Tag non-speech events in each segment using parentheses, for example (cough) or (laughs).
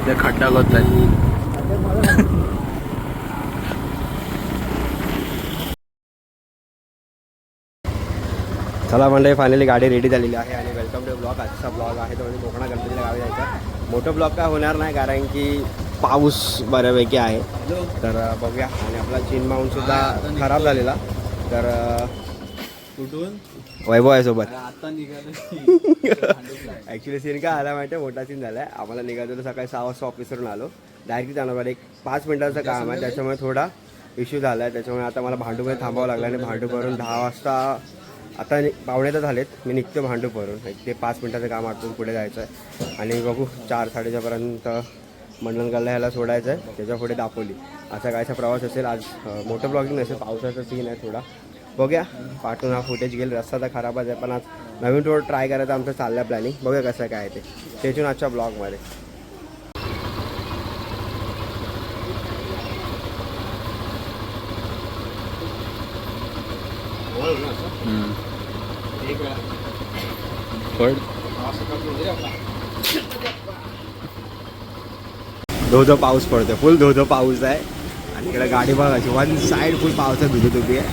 ते खड्डा करत आहे चला म्हणजे फायनली गाडी रेडी झालेली आहे आणि वेलकम टू ब्लॉग आजचा ब्लॉग आहे तो म्हणजे कोकणा गणपतीला गावी जायचा. मोठं ब्लॉग काय होणार नाही कारण की पाऊस बऱ्यापैकी आहे. तर बघूया. आणि आपला चीन माऊन सुद्धा खराब झालेला. तर कुठून? वैभव आहे सोबत. ॲक्च्युली सीन (laughs) काय आला माहिती आहे मोठा सीन झाला आहे आम्हाला निघायचं सकाळी सहा वाजता ऑफिसवरून आलो. डायरेक्ट जाणार. एक पाच मिनिटाचं काम आहे. त्याच्यामुळे थोडा इश्यू झाला आहे त्याच्यामुळे आता मला भांडूमध्ये थांबावं लागलं आणि भांडू भरून दहा वाजता आता पावणे तर झालेत. मी निघतो भांडू भरून एक ते पाच मिनिटाचं काम आटून पुढे जायचं आहे आणि बघू चार साडेचारपर्यंत मंडणगडला ह्याला सोडायचं आहे. त्याच्या पुढे दापोली. असा कायचा प्रवास असेल. आज मोठं ब्लॉगिंग नसेल. पावसाचा सीन आहे थोडा. बघूया. पाठवून हा फुटेज घेईल. रस्ता तर खराबच आहे पण आज नवीन रोड ट्राय करायचं आमचं चाललं आहे प्लॅनिंग बघूया कसं काय आहे ते. त्यातून आजच्या ब्लॉगमध्ये पड. धो धो पाऊस पडतोय. फुल धो धो पाऊस आहे. आणि इकडे गाडी बघायची. वन साईड फुल पावसात भिजत होती आहे.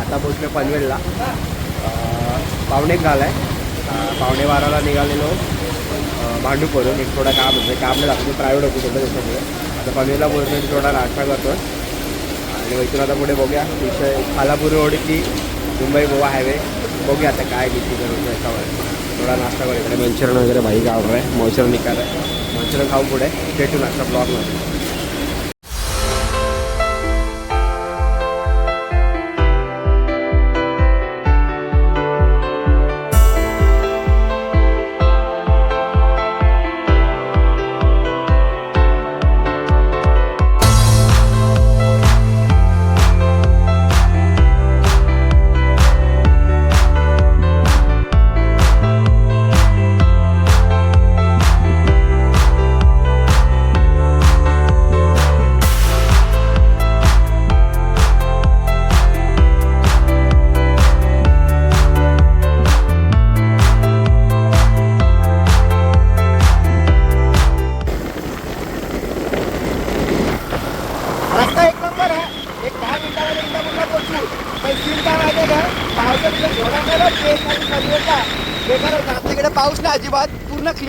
आता पोचलो पनवेलला. अं, पावणे एक झाला आहे पावणे बाराला निघालेलो. अं, भांडू करून एक थोडा काम होतं. काम नाही लागतं प्रायव्हेट होतो थोडं त्याच्यामुळे आता पनवेलला पोहोचलो थोडा नाश्ता करतो आणि इथून आता पुढे बघूया. विषय खालापूर रोड की मुंबई गोवा हायवे. बघूया आता काय किती करून याच्यावर थोडा नाश्ता करू इकडे मंचुरियन वगैरे भाई गाव आहे मोचर निकाल. आहे मंचुरियन खाऊ पुढे भेटू आजच्या ब्लॉगमध्ये.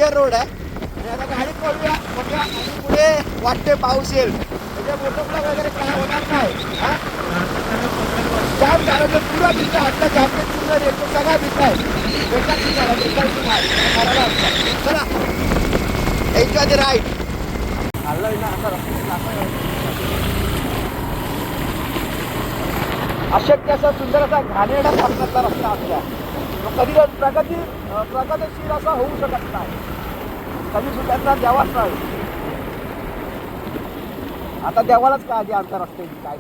क्लिअर रोड आहे. आणि आता गाडी पडूया बघूया आणि पुढे वाटते पाऊस येईल. म्हणजे मोठं वगैरे काय होणार नाही. जाम झालं तर पुरा भिंत आत्ता जॅकेट सुंदर येतो सगळा भिंत आहे. बेकार झाला बेकार सीन चला. Enjoy the ride. आलं ना आता अशक्य असा सुंदर असा घाणेरडा सारखातला रस्ता आपल्या. कधी प्रगती प्रगतशील असा होऊ शकत नाही. कधी सुद्धा देवाच नाही. आता देवालाच काळजी अंतर असते काय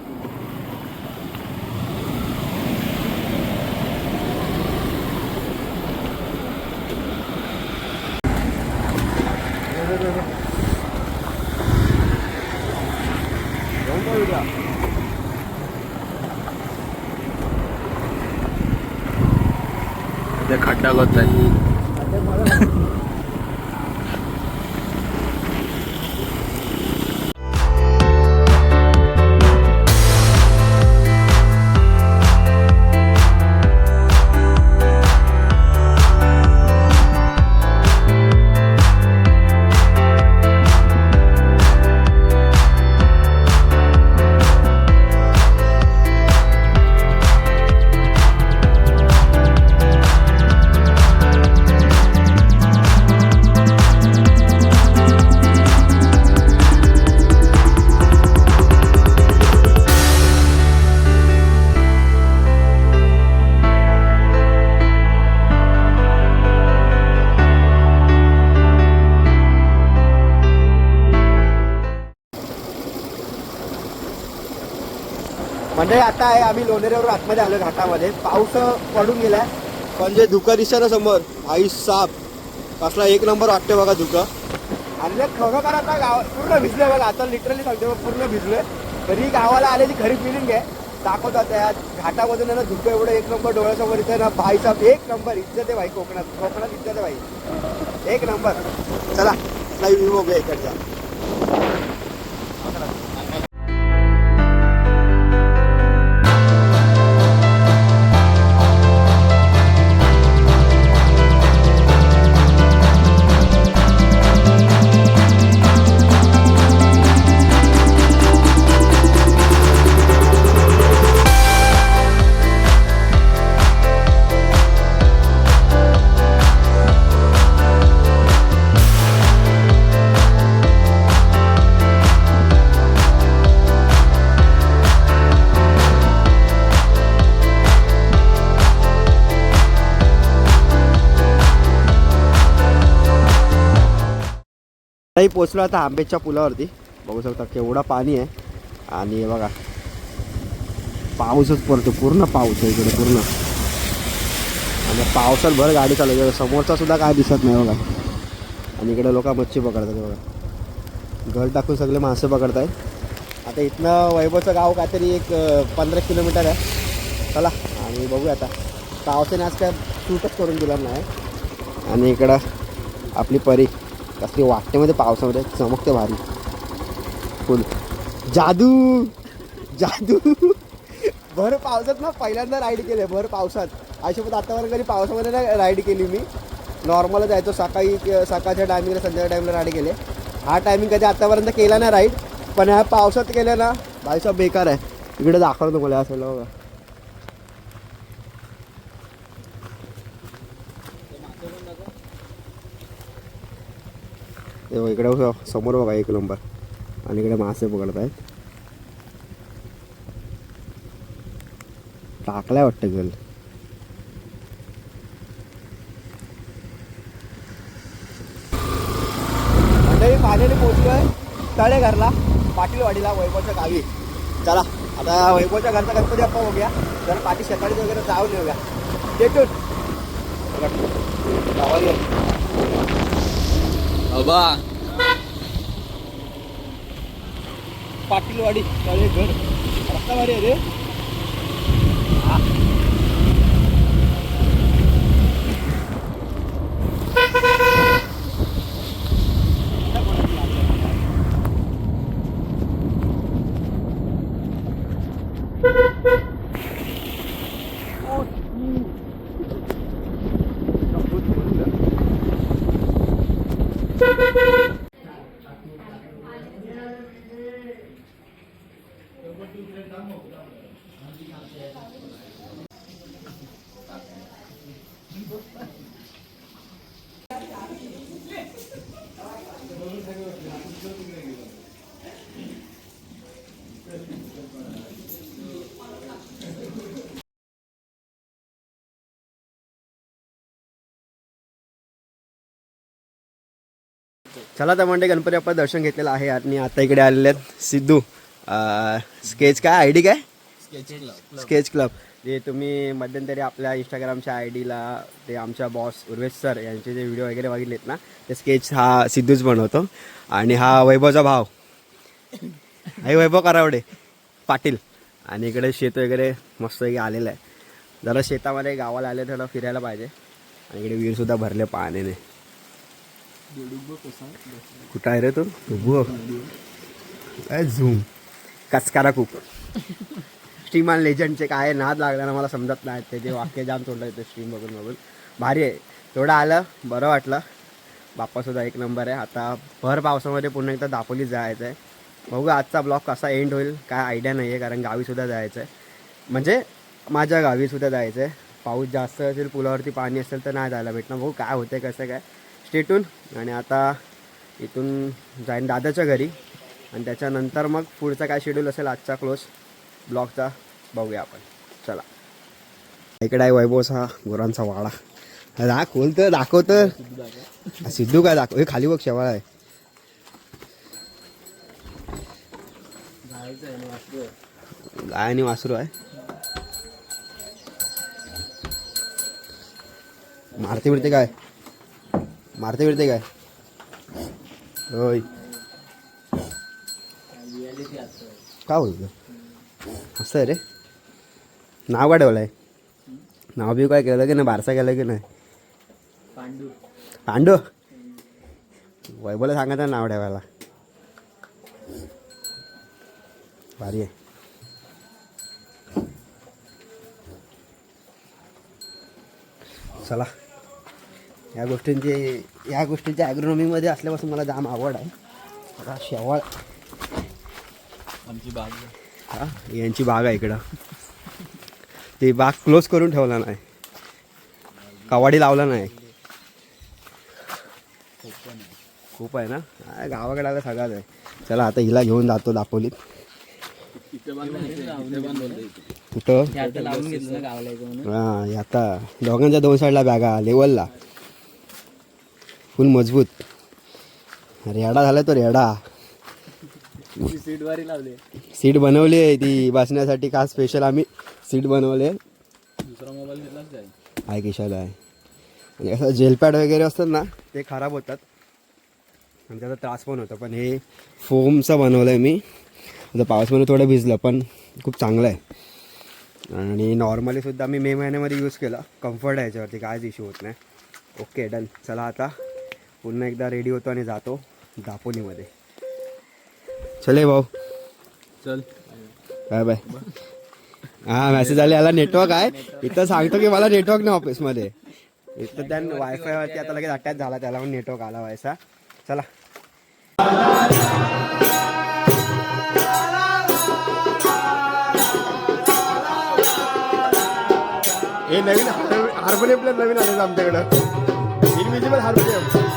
ती. ते खड्डा म्हणजे आता आहे आम्ही लोणेरेवर आतमध्ये आलो घाटामध्ये. पाऊस पडून गेलाय. म्हणजे धुकं दिसतं ना समोर आई साप. कसला एक नंबर वाटते बघा धुकं. आणि ते खरोखर आता गाव पूर्ण भिजलोय बघा. आता लिटरली सांगते पूर्ण भिजलोय. घरी गावाला आलेली खरी फिलिंग आहे. दाखवतात या घाटामधून ना धुकं एवढं एक नंबर डोळ्यासमोर इथे ना. भाईचा एक नंबर इज्जत आहे भाई कोकणात. कोकणात इज्जत आहे भाई. एक नंबर. चला लाईव्ह व्ह्यू बघूया इकडचा आताही पोचलो आता आंबेच्या पुलावरती. बघू शकता केवढा पाणी आहे. आणि बघा पाऊसच पडतो पूर्ण पाऊस आहे इकडे पूर्ण. आणि पावसात भर गाडी चालवते. समोरचा सुद्धा काय दिसत नाही बघा. आणि इकडे लोक मच्छी पकडतात बघा. घर टाकून सगळे मासे पकडताय आता इथनं वैभवचं गाव काहीतरी एक पंधरा किलोमीटर आहे. चला आणि बघूया आता. पावसाने आज काय शूटच करून दिला नाही. आणि इकडं आपली परी. कसली वाटते मध्ये पावसामध्ये चमकते भारी. फुल. जादू! जादू! भर पावसात ना पहिल्यांदा राईड केले भर पावसात. आयुष्यात आतापर्यंत कधी पावसामध्ये ना राईड केली मी. नॉर्मल जायचो सकाळी सकाळच्या टायमिंगला संध्याच्या टायमिंगला राईड केले. हा टायमिंग कधी आतापर्यंत केला नाही राईड पण ह्या पावसात केलं ना भाईसा बेकार आहे. इकडे दाखवलं तुम्हाला असं बघा. ते इकडे समोर बघा एक नंबर. आणि इकडे मासे पकडत आहेत टाकलाय वाटतं गल मंडळी पाण्याने पोचलोय. तळे घरला पाटीलवाडीला वैभवच्या गावी. चला आता वैभवच्या घरचा गणपती आपण बघूया. जरा पाठी शेताडीत वगैरे जाऊन येऊया. तेटून गावाला अबा पाटीलवाडी घर. रस्तावाडी आहे रे. चला तर म्हणजे गणपती आपण दर्शन घेतलेलं आहे आणि आता इकडे आलेले आहेत सिद्धू. स्केच काय? आय डी काय? स्केच क्लब जे तुम्ही मध्यंतरी आपल्या इंस्टाग्रामच्या आय डीला ते आमच्या बॉस उर्वेश सर यांचे जे व्हिडिओ वगैरे बघितलेत ना ते स्केच हा सिद्धूच बनवतो. आणि हा वैभवचा भाव. आई वैभव करावडे पाटील. आणि इकडे शेत वगैरे मस्त आलेलं आहे. जरा शेतामध्ये गावाला आले थोडं फिरायला पाहिजे. आणि इकडे विहीरसुद्धा भरले पाण्याने. कुठं आहे रे तो? काय झूम. कचकारा खूप. श्रीमान लेजंडचे काय नाद लागला ना मला समजत नाही. त्याचे वाक्य जाम तोंडा येते स्ट्रीम बघून बघून. भारी आहे. तेवढं आलं बरं वाटलं. बाप्पासुद्धा एक नंबर आहे. आता भर पावसामध्ये पुन्हा एकदा दापोली जायचं आहे बघू आजचा ब्लॉग कसा एंड होईल काय आयडिया नाही आहे कारण गावीसुद्धा जायचं आहे म्हणजे माझ्या गावीसुद्धा जायचं आहे पाऊस जास्त असेल पुलावरती पाणी असेल तर नाही जायला भेटणार. बघू काय होतं कसं काय. स्टेटून आणि आता इथून जाईन दादाच्या घरी. आणि त्याच्यानंतर मग पुढचा काय शेड्यूल असेल आजचा क्लोज ब्लॉगचा बघूया आपण. चला. इकडे आहे वैभवचा गुरांचा वाडा. दाखवल खोल तर दाखव तर सिद्धू काय दाखव हे खाली बघ शेवाळा आहे. गाय आणि वासरू आहे. मारते मिळते काय? मारते बिरते काय? होय. का बोलतो असं आहे रे. नाव काय ठेवलं आहे नाव बी काय केलं की नाही? बारसा केलं की नाही? पांडू. पांडू? वैभवला सांगायचं नाव ठेवायला. भारी आहे. चला. या गोष्टींची या गोष्टींच्या ॲग्रोनॉमीमध्ये असल्यापासून मला जाम आवड आहे. आता शेवाळ. आमची बाग हा यांची बाग आहे इकडं. ती बाग क्लोज करून ठेवला नाही. कवाडी लावला नाही. खूप आहे ना? गावाकडे आलं सगळंच आहे. चला आता हिला घेऊन जातो दापोलीत. कुठं? हा हे आता दोघांच्या दोन साईडला बॅगा लेवलला फुल मजबूत. रेडा झाला तो रेडा सीट वारी लावली. सीट बनवली आहे ती बसण्यासाठी खास स्पेशल आम्ही सीट बनवले दुसरा मोबाईल घेतलाच जाईल. आहे किशाला आहे. आणि असं जेलपॅड वगैरे असतात ना ते खराब होतात. आणि त्याचा त्रास पण होतो पण हे फोमचं बनवलं आहे मी. आता पावसामध्ये थोडं भिजलं पण खूप चांगलं आहे. आणि नॉर्मली सुद्धा मी मे महिन्यामध्ये यूज केलं. कम्फर्ट आहे याच्यावरती कायच इश्यू होत नाही. ओके डन चला आता. पुन्हा एकदा रेडी होतो आणि जातो दापोलीमध्ये. चले भाऊ. चल. Bye bye. हां मेसेज आले याला नेटवर्क आहे. इथं सांगतो की मला नेटवर्क नाही ऑफिसमध्ये इथं त्या वायफायवरती आता लगेच अटॅच झाला त्याला पण नेटवर्क आला व्हायचा चला. हे नवीन हार्मोनियम प्लेअर नवीन आलेलं आमच्याकडं. Invisible harmonium.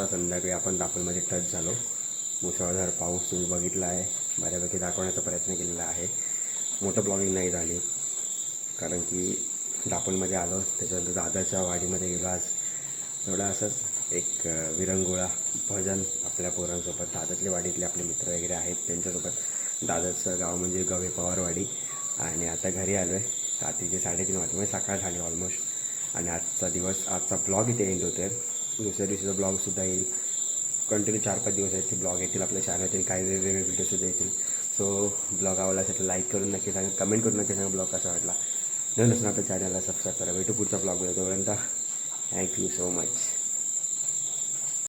वाजता संध्याकाळी आपण दापोलीमध्ये टच झालो. मुसळधार पाऊस तुम्ही बघितला आहे. बऱ्यापैकी दाखवण्याचा प्रयत्न केलेला आहे. मोठं ब्लॉगिंग नाही झाली. कारण की दापोलीमध्ये आलो त्याच्यानंतर दादाच्या वाडीमध्ये गेलो. आज थोडं असंच एक विरंगुळा भजन आपल्या पोरांसोबत दादातले वाडीतले आपले मित्र वगैरे आहेत त्यांच्यासोबत. दादाचं गाव म्हणजे गवे पवारवाडी. आणि आता घरी आलो आहे रात्रीचे साडेतीन वाजले. म्हणजे सकाळ झाली ऑलमोस्ट आणि आजचा दिवस आजचा ब्लॉग इथे एंड होतो आहे दुसऱ्या दिवशीचा ब्लॉगसुद्धा येईल. कंटिन्यू चार पाच दिवस आहेत ते ब्लॉग येतील आपल्या चॅनलतील काही वेगवेगळे व्हिडिओसुद्धा येतील. सो ब्लॉग आवडला असेल तर लाईक करून नक्की सांगा. कमेंट करून नक्की सांगा ब्लॉग कसा वाटला. न नसून आपल्या चॅनलला सबस्क्राईब करा. भेटू पुढचा ब्लॉग तोपर्यंत थँक्यू सो मच